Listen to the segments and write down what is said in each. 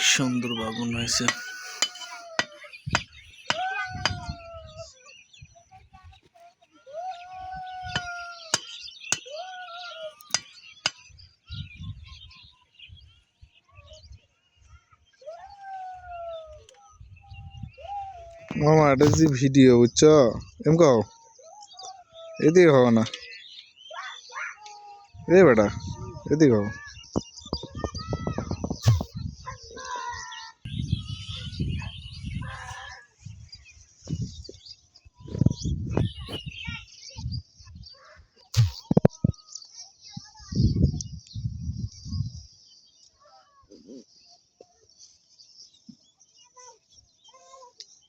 সুন্দর বাগুন হয়েছে। মামা, এটা যে ভিডিও, বুঝছ? এম কও? এদিকে হও না। এ বেটা, এদিকে হও।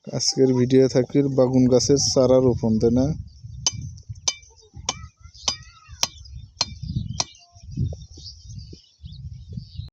আজকের ভিডিও থাকির বাগুন গাছের চারা রোপণ তাই না?